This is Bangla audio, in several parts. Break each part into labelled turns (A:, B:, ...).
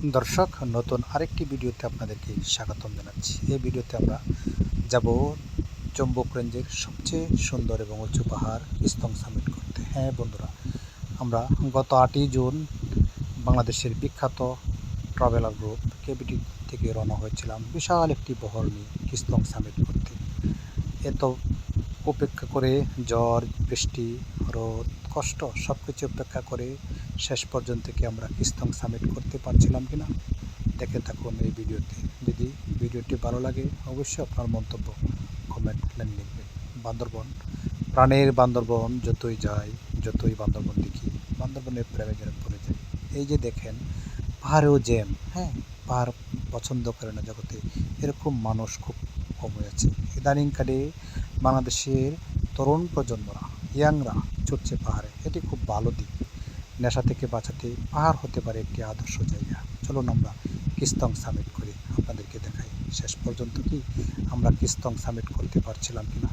A: দর্শক, নতুন আরেকটি ভিডিওতে আপনাদেরকে স্বাগতম জানাচ্ছি। এই ভিডিওতে আমরা যাব চম্বক রেঞ্জের সবচেয়ে সুন্দর এবং উঁচু পাহাড় ইস্তং সামিট করতে। হ্যাঁ বন্ধুরা, আমরা গত আটই জুন বাংলাদেশের বিখ্যাত ট্রাভেলার গ্রুপ কেবিটি থেকে রওনা হয়েছিলাম। বিশাল একটি বহর নিয়ে কিস্তং সামিট করতে। এত উপেক্ষা করে ঝড়, বৃষ্টি, রোদ, কষ্ট সব কিছু উপেক্ষা করে শেষ পর্যন্ত কি আমরা কিস্তং সামিট করতে পারছিলাম কিনা? দেখে থাকুন এই ভিডিওতে যদি ভিডিওটি ভালো লাগে, অবশ্যই আপনার মন্তব্য কমেন্ট লিখবেন। বান্দরবন, প্রাণের বান্দরবন যতই যাই, যতই বান্দরবন দেখি, বান্দরবনের প্রেমে যেন পড়ে যাই। এই যে দেখেন, পাহাড়েও জ্যাম হ্যাঁ? পাহাড় পছন্দ করে না জগতে। এরকম মানুষ খুব কম হয়েছে ইদানিংকালে বাংলাদেশের তরুণ প্রজন্মরা, ইয়াংরা চড়ছে পাহাড়ে। এটি খুব ভালো দিক। নেশা থেকে বাঁচাতে পাহাড় হতে পারে একটি আদর্শ জায়গা। চলুন আমরা কিস্তং সামিট করি। আপনাদেরকে দেখাই। শেষ পর্যন্ত কি আমরা কিস্তং সামিট করতে পারছিলাম কিনা?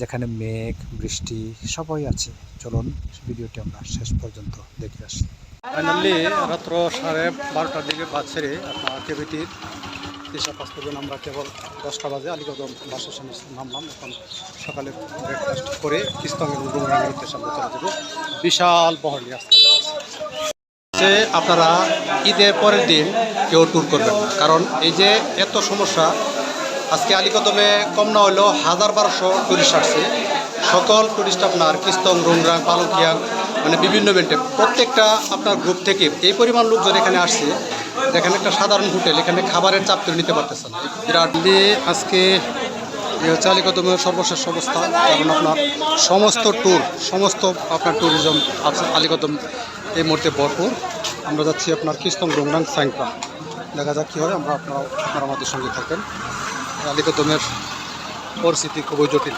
A: যেখানে মেঘ, বৃষ্টি সবাই আছে। চলুন ভিডিওটি আমরা শেষ পর্যন্ত দেখে আসি।
B: ফাইনালি রাত্র সাড়ে বারোটার দিকে বাস ছেড়ে আপনার কেবিটির দিশা পাস করবেন আমরা কেবল দশটা বাজে আলিগদম বাস স্টেশনে নামলাম। এখন সকালে ব্রেকফাস্ট করে কিস্তং এবং ডুমরাঙ্গের উদ্দেশ্যে চলে বিশাল বহর আসতে যে আপনারা ঈদের পরের দিন কেউ ট্যুর করবেন না। কারণ এই যে এত সমস্যা, আজকে আলিকদমে কম না হলেও হাজার বারোশো টুরিস্ট আসছে। সকল টুরিস্ট আপনার কিস্তং, রুংরাং পালকিয়াং মানে বিভিন্ন ইভেন্টে প্রত্যেকটা আপনার গ্রুপ থেকে এই পরিমাণ লোকজন এখানে আসছে। যেখানে একটা সাধারণ হোটেল, এখানে খাবারের চাপ তুলে নিতে পারতেছে না। বিরাট দিয়ে আজকে হচ্ছে আলিকদমের সর্বশেষ অবস্থা, কারণ আপনার সমস্ত ট্যুর সমস্ত আপনার ট্যুরিজম আলিকদম। এই মুহূর্তে ভরপুর। আমরা যাচ্ছি আপনার কিস্তং রুংরাং সাইংপা দেখা যাক কী হয় আমরা আপনারা আপনারা আমাদের সঙ্গে থাকেন আলিকদমের পরিস্থিতি খুবই জটিল।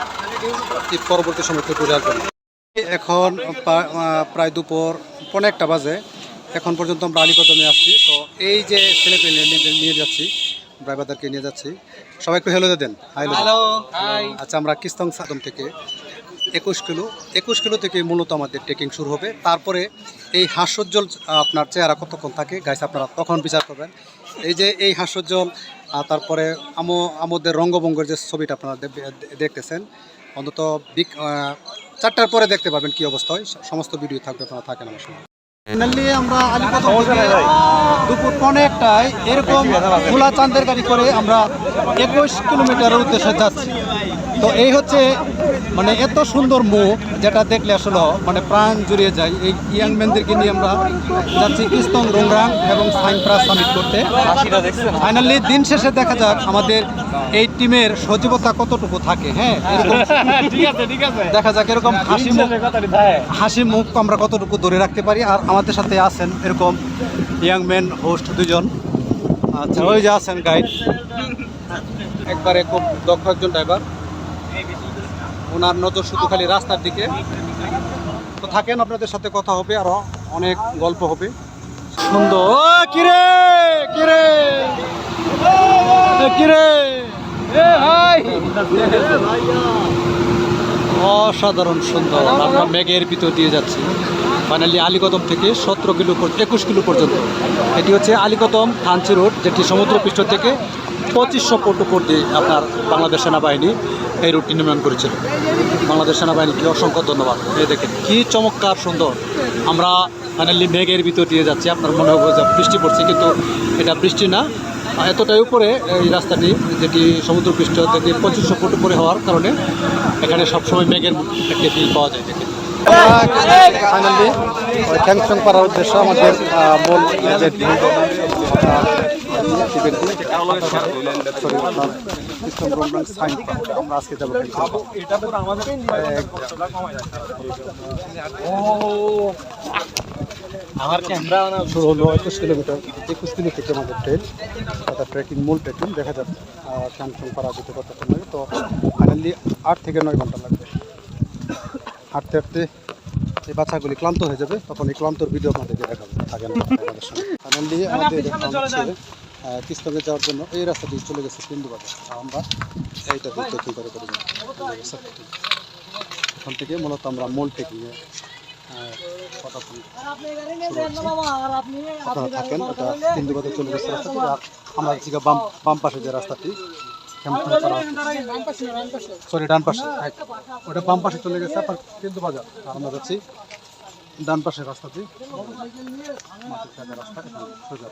B: ঈদ পরবর্তী সময় আসবেন। এখন প্রা- প্রায় দুপুর পনেরো একটা বাজে। এখন পর্যন্ত আমরা আলিকদমে আসছি। তো এই যে ছেলে পেলে নিয়ে- নিয়ে যাচ্ছি ড্রাইভারদেরকে নিয়ে যাচ্ছি। সবাই একটু হেলো দেন। হ্যালো আচ্ছা আমরা কিস্তং সাদম থেকে একুশ কিলো একুশ কিলো থেকে মূলত আমাদের ট্রেকিং শুরু হবে। তারপরে এই হাস্যজ্জ্বল আপনার চেহারা কতক্ষণ থাকে? গাইস আপনারা তখন বিচার করবেন। এই যে এই হাস্যজ্জ্বল তারপরে আমো, আমাদের রঙ্গভঙ্গের যে ছবিটা আপনারা দেখতেছেন, অন্তত বিক চারটার পরে দেখতে পাবেন কি অবস্থা হয়। সমস্ত ভিডিও থাকবে, আপনারা থাকেন আমার সঙ্গে। ফাইনালি আমরা দুপুর পনেরোটায় এরকম খোলা চাঁদের গাড়ি করে আমরা একুশ কিলোমিটারের উদ্দেশ্যে যাচ্ছি। তো এই হচ্ছে মানে এত সুন্দর মুখ যেটা দেখলে আসলে মানে প্রাণ জুড়িয়ে যায়। এই ইয়াং ম্যানদেরকে নিয়ে আমরা যাচ্ছি কিস্তং রোংরাং এবং সাইনপ্রা সামিট করতে। ফাইনালি দিন শেষে দেখা যাক আমাদের এই টিমের সজীবতা কতটুকু থাকে হ্যাঁ? এরকম দেখা যাক এরকম হাসি মুখ হাসি মুখ আমরা কতটুকু ধরে রাখতে পারি। আর আমাদের সাথে আছেন এরকম ইয়াং ম্যান হোস্ট দুজন। আচ্ছা ওই যে আছেন গাইড একবারে খুব দক্ষ একজন ড্রাইভার ওনার নজর শুধু খালি রাস্তার দিকে। তো থাকেন, আপনাদের সাথে কথা হবে আরও অনেক গল্প হবে। সুন্দর। অসাধারণ সুন্দর। আমরা মেঘের ভিতর দিয়ে যাচ্ছি। ফাইনালি আলিকদম থেকে সতেরো কিলো একুশ কিলো পর্যন্ত। এটি হচ্ছে আলিকদম থানচি রোড, যেটি সমুদ্রপৃষ্ঠ থেকে পঁচিশশো ফুট উপর দিয়ে আপনার বাংলাদেশ সেনাবাহিনী এই রুটটি নির্মাণ করেছিল। বাংলাদেশ সেনাবাহিনীকে অসংখ্য ধন্যবাদ। এই দেখেন, কী চমৎকার সুন্দর। আমরা ফাইনালি মেঘের ভিতর দিয়ে যাচ্ছি। আপনার মনে হবে যে বৃষ্টি পড়ছে, কিন্তু এটা বৃষ্টি না। এতটাই উপরে এই রাস্তাটি, যেটি সমুদ্রপৃষ্ঠ থেকে পঁচিশশো ফুট উপরে হওয়ার কারণে এখানে সবসময় মেঘের একটি ফিল পাওয়া যায় ফাইনালি ক্যাংসং পাড়ার উদ্দেশ্য আমাদের মূল আমরা যাব
C: ক্যামেরা
B: শুরু হলো একুশ কিলোমিটার, একুশ কিলো থেকে আমাদের ট্রেন অর্থাৎ ট্রেকিং মূল ট্রেকিং দেখা যাচ্ছে ক্যাংসং পাড়া যেতে কতক্ষণ লাগে। তো ফাইনালি আট থেকে নয় ঘণ্টা লাগবে। হাঁটতে হাঁটতে এই বাচ্চাগুলি ক্লান্ত হয়ে যাবে তখন এই ক্লান্তর ভিডিও আপনাদেরকে দেখাবো। থাকেন ফাইনালি আমাদের কিস্তকে যাওয়ার জন্য এই রাস্তা দিয়ে চলে গেছে সিন্ধু বাজার। আমরা এইটা দিয়ে ট্রেকিং করে করে। এখান থেকে মূলত আমরা মূল ট্রেকিংয়ে পদার্পণ আপনারা থাকেন এটা হিন্দুবাদে চলে গেছে রাস্তাটি আর আমরা বাম পাশে যে রাস্তাটি সরি ডান পাশে। ওটা বাম পাশে চলে গেছে আপনার কিন্তু বাজার। আমরা যাচ্ছি ডান পাশের মাটির রাস্তা সোজা